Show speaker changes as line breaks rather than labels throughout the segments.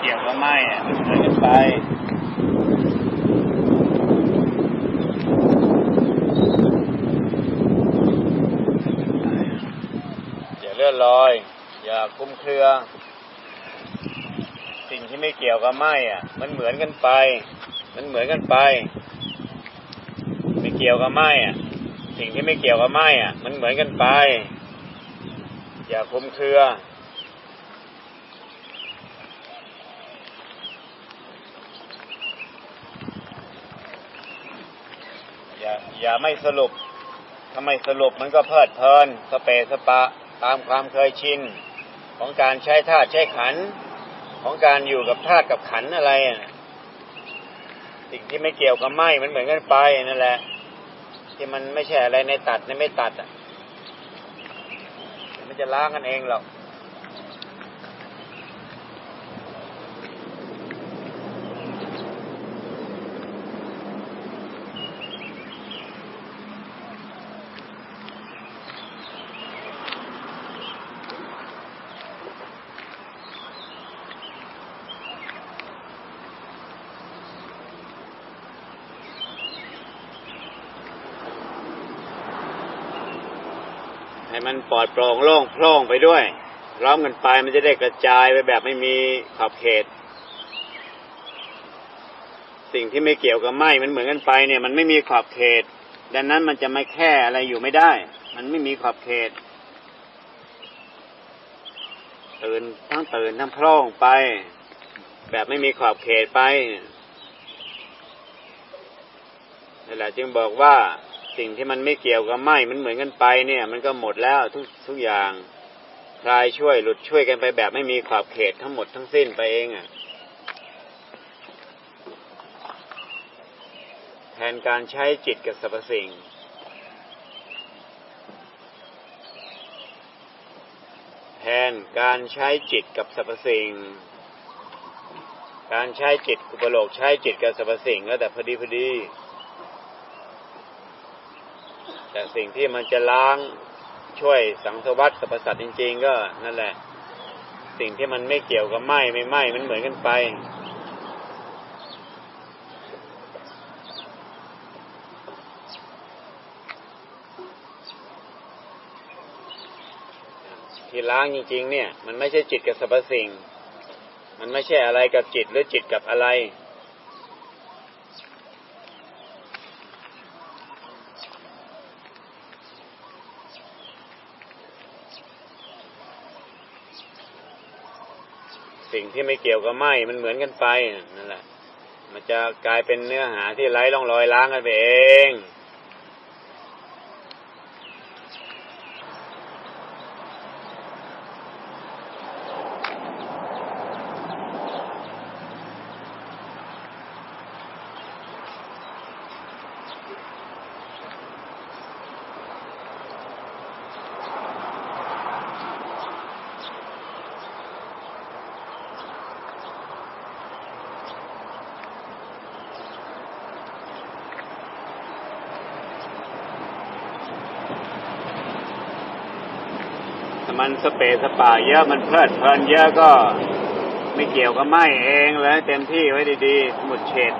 เกี่ยวกับไม้อะมันเหมือนกันไปอย่าเลื่อนลอย อย่าคลุมเครือ สิ่งที่ไม่เกี่ยวกับไม้อะมันเหมือนกันไป มันเหมือนกันไป ไม่เกี่ยวกับไม้อะสิ่งที่ไม่เกี่ยวกับไม้อะมันเหมือนกันไป อย่าคลุมเครือ อย่าไม่สรุปถ้าไมสรุปมันก็เพลิดเพลิน สเปสปะตามความเคยชิน ของการใช้ธาตุใช้ขัน ของการอยู่กับธาตุกับขันอะไรอะสิ่งที่ไม่เกี่ยวกับไหมมันเหมือนกันไปนั่นแหละ ที่มันไม่ใช่อะไรในตัดในไม่ตัดอะมันจะล้างกันเองหรอก ให้มันปลอดโปร่งโล่งโพร่งไปด้วยร้อมกันไปมันจะได้กระจายไปแบบไม่มีขอบเขต สิ่งที่ไม่เกี่ยวกับไหมมันเหมือนกันไปเนี่ย มันไม่มีขอบเขต ดังนั้นมันจะไม่แค่อะไรอยู่ไม่ได้ มันไม่มีขอบเขตตื่นทั้งตื่นทั้งโพร่งไป แบบไม่มีขอบเขตไปนั่แหละจึงบอกว่า สิ่งที่มันไม่เกี่ยวกับไหมมันเหมือนกันไปเนี่ย มันก็หมดแล้วทุกทุกอย่างคลายช่วยหลุดช่วยกันไปแบบไม่มีขอบเขตทั้งหมดทั้งสิ้นไปเองอะ่ะแทนการใช้จิตกับสรรพสิ่ง แทนการใช้จิตกับสรรพสิ่ง การใช้จิตกุปโลกใช้จิตกับสรรพสิ่งแล้วแต่พอดีพอดี แต่สิ่งที่มันจะล้างช่วยสังสวัสดิ์สรรพสัตว์จริง ๆ ก็นั่นแหละ สิ่งที่มันไม่เกี่ยวกับไหมไม่ไหมมันเหมือนกันไป ที่ล้างจริง ๆ เนี่ย มันไม่ใช่จิตกับสรรพสิ่ง มันไม่ใช่อะไรกับจิตหรือจิตกับอะไร สิ่งที่ไม่เกี่ยวกับไหมมันเหมือนกันไปนั่นแหละ มันจะกลายเป็นเนื้อหาที่ไร้ร่องรอยล้างกันไปเอง มันสเปสปาเยอะมันเพลิดเพลินเยอะก็ไม่เกี่ยวกับไหมเองเลยเต็มที่ไว้ดีๆ สมุดเฉด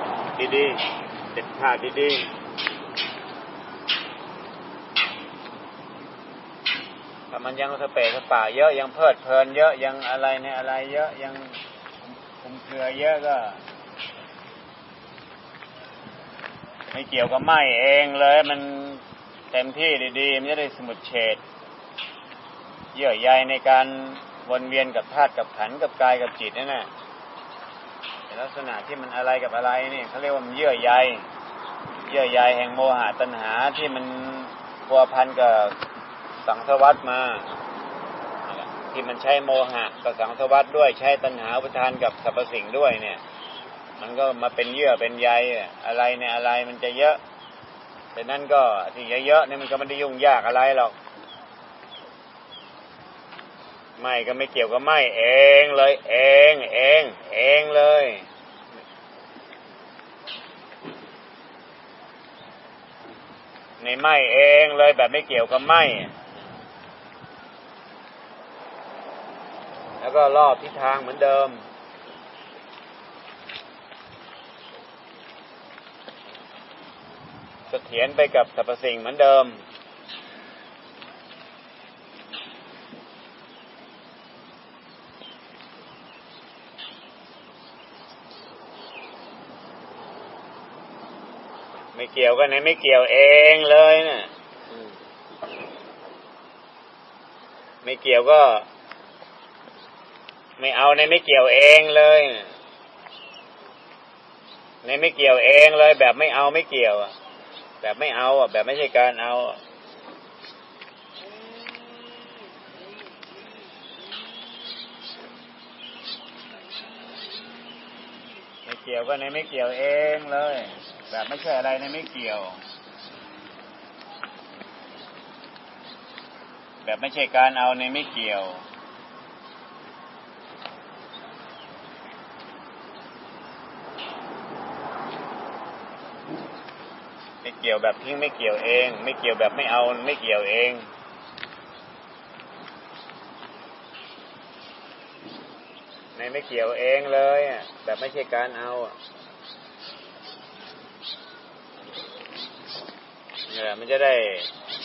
ดีๆเด็ดขาดดีๆถ้ามันยังสเปสปาเยอะยังเพลิดเพลินเยอะยังอะไรในอะไร เยอะยังคุมเครือเยอะก็ไม่เกี่ยวกับไหมเองเลย มันเต็มที่ดีๆมันจะได้สมุดเฉด เยื่อใยในการวนเวียนกับธาตุกับขันกับกายกับจิตนั่นแหละลักษณะที่มันอะไรกับอะไรนี่เขาเรียกว่ามันเยื่อใย เยื่อใยแห่งโมหะตัณหาที่มันพัวพันกับสังสวัตมา ที่มันใช้โมหะกับสังสวัตด้วยใช้ตัณหาอุปทานกับสรรพสิ่งด้วยเนี่ย มันก็มาเป็นเยื่อเป็นใยอะไรในอะไรมันจะเยอะแต่นั้นก็ที่เยอะๆเนี่ยมันก็ไม่ได้ยุ่งยากอะไรหรอก ไม่ก็ไม่เกี่ยวกับไม่เองเลย เอง เอง เองเลย ในไม่เองเลยแบบไม่เกี่ยวกับไม่แล้วก็รอบทิศทางเหมือนเดิมเสถียรไปกับสรรพสิ่งเหมือนเดิม ไม่เกี่ยวกันไหนไม่เกี่ยวเองเลยเนะ่ะไม่เกี่ยวก็ ไม่เอาในไม่เกี่ยวเองเลยในไม่เกี่ยวเองเลย แบบไม่เอาไม่เกี่ยวอะแบบไม่เอาอะแบบไม่ใช่การเอาไม่เกี่ยวก็ในไม่เกี่ยวเองเลย แบบไม่ใช่อะไรในไม่เกี่ยว แบบไม่ใช่การเอาในไม่เกี่ยว ไม่เกี่ยวแบบทิ้งไม่เกี่ยวเอง ไม่เกี่ยวแบบไม่เอาไม่เกี่ยวเองในไม่เกี่ยวเองเลยแบบไม่ใช่การเอาอะ เนี่ยมันจะได้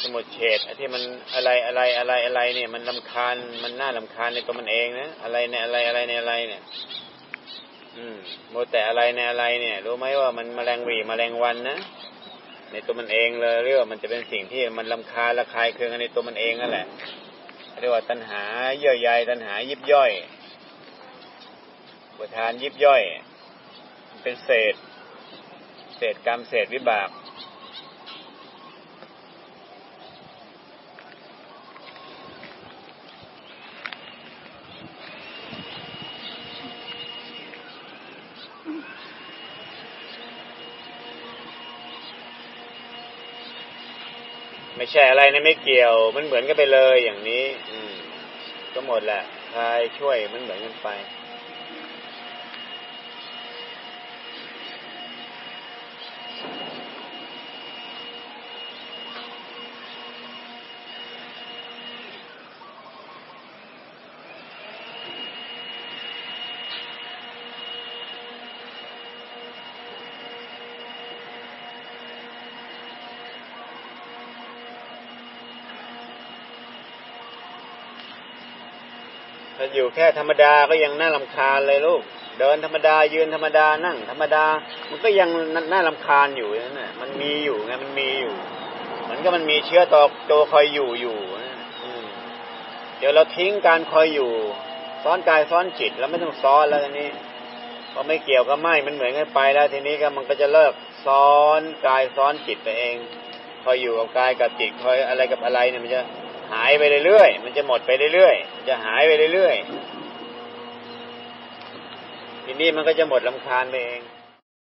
สมุดเฉดที่มันอะไรอะไรอะไรอะไรเนี่ย มันลำคาญมันน่าลำคาญในตัวมันเองนะอะไรในอะไรอะไรในอะไรเนี่ย อืมโมแต่อะไรในอะไรเนี่ย รู้ไหมว่ามันแมลงวีแมลงวันนะในตัวมันเองเลยเรียกว่ามันจะเป็นสิ่งที่มันลำคาญระคายเคืองในตัวมันเองนั่นแหละเรียกว่าตัณหาเยื่อใยตัณหายิบย่อยประทานยิบย่อย เป็นเศษ เศษกรรมเศษวิบาก ไม่ใช่อะไรนะไม่เกี่ยว มันเหมือนกันไปเลยอย่างนี้ อืม ก็หมดแหละทายช่วยมันเหมือนกันไป ถ้าอยู่แค่ธรรมดาก็ยังน่าลำคาญเลยลูก เดินธรรมดายืนธรรมดานั่ง ธรรมดา มันก็ยังน่าลำคาญอยู่นั่นแหละมันมีอยู่ไงมันมีอยู่ มันก็มันมีเชื้อตัวตัวคอยอยู่อยู่เดี๋ยวเราทิ้งการคอยอยู่ซ้อนกายซ้อนจิตแล้วไม่ต้องซ้อนแล้วทีนี้พอไม่เกี่ยวก็ไม่มันเหมือนกันไปแล้ว ทีนี้ก็มันก็จะเลิกซ้อนกายซ้อนจิตไปเองคอยอยู่กับกายกับจิตคอยอะไรกับอะไรเนี่ยมันจะ หายไปเรื่อยๆ มันจะหมดไปเรื่อยๆ มันจะหายไปเรื่อยๆ ทีนี้มันก็จะหมดลำคาญไปเอง